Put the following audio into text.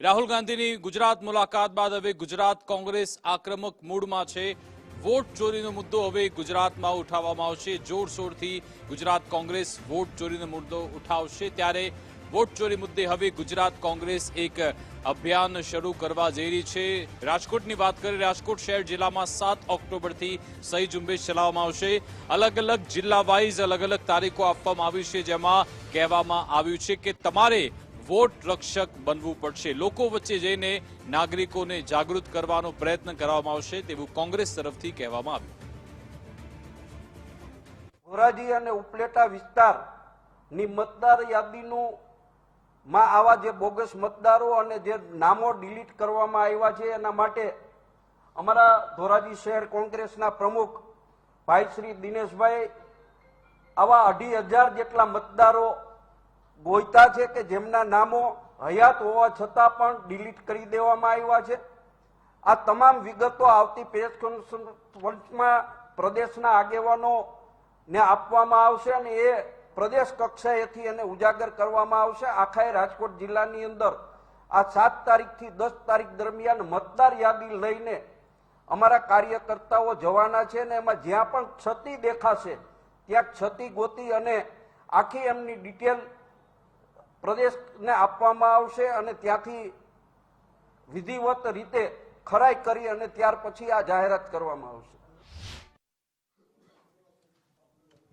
રાહુલ ગાંધીની ગુજરાત મુલાકાત બાદ હવે ગુજરાત કોંગ્રેસ આક્રમક મૂડમાં છે. વોટ ચોરીનો મુદ્દો હવે ગુજરાતમાં ઉઠાવવામાં આવશે. જોરશોરથી ગુજરાત કોંગ્રેસ વોટ ચોરીનો મુદ્દો ઉઠાવશે. ત્યારે વોટ ચોરી મુદ્દે હવે ગુજરાત કોંગ્રેસ એક અભિયાન શરૂ કરવા જઈ રહી છે. રાજકોટની વાત કરીએ, રાજકોટ શહેર જિલ્લામાં સાત ઓક્ટોબરથી સહી ઝુંબેશ ચલાવવામાં આવશે. અલગ અલગ જિલ્લા વાઇઝ અલગ અલગ તારીખો આપવામાં આવી છે, જેમાં કહેવામાં આવ્યું છે કે તમારે વોટ રક્ષક બનવું પડશે. લોકો વચ્ચે જઈને નાગરિકોને જાગૃત કરવાનો પ્રયત્ન કરવામાં આવશે તેવું કોંગ્રેસ તરફથી કહેવામાં આવ્યું. ધોરાજી અને ઉપલેટા વિસ્તારની મતદાર યાદીનું માં આવા જે બોગસ મતદારો અને જે નામો ડિલીટ કરવામાં આવ્યા છે, એના માટે અમારા ધોરાજી શહેર કોંગ્રેસના પ્રમુખ ભાઈ શ્રી દિનેશભાઈ, આવા અઢી હજાર જેટલા મતદારો ગોઈતા છે કે જેમના નામો હયાત હોવા છતાં પણ ડિલીટ કરી દેવામાં આવ્યા છે. આ તમામ વિગતો આવતી પ્રેસ કોન્ફરન્સમાં પ્રદેશના આગેવાનો ને આપવામાં આવશે અને એ પ્રદેશ કક્ષાએથી એને ઉજાગર કરવામાં આવશે. આખા રાજકોટ જિલ્લાની અંદર આ સાત તારીખથી દસ તારીખ દરમિયાન મતદાર યાદી લઈને અમારા કાર્યકર્તાઓ જવાના છે ને એમાં જ્યાં પણ ક્ષતિ દેખાશે, ત્યાં ક્ષતિ ગોતી અને આખી એમની ડિટેલ પ્રદેશને આપવામાં આવશે અને ત્યાંથી વિધિવત રીતે ખરાઈ કરી અને ત્યાર પછી આ જાહેરાત કરવામાં આવશે.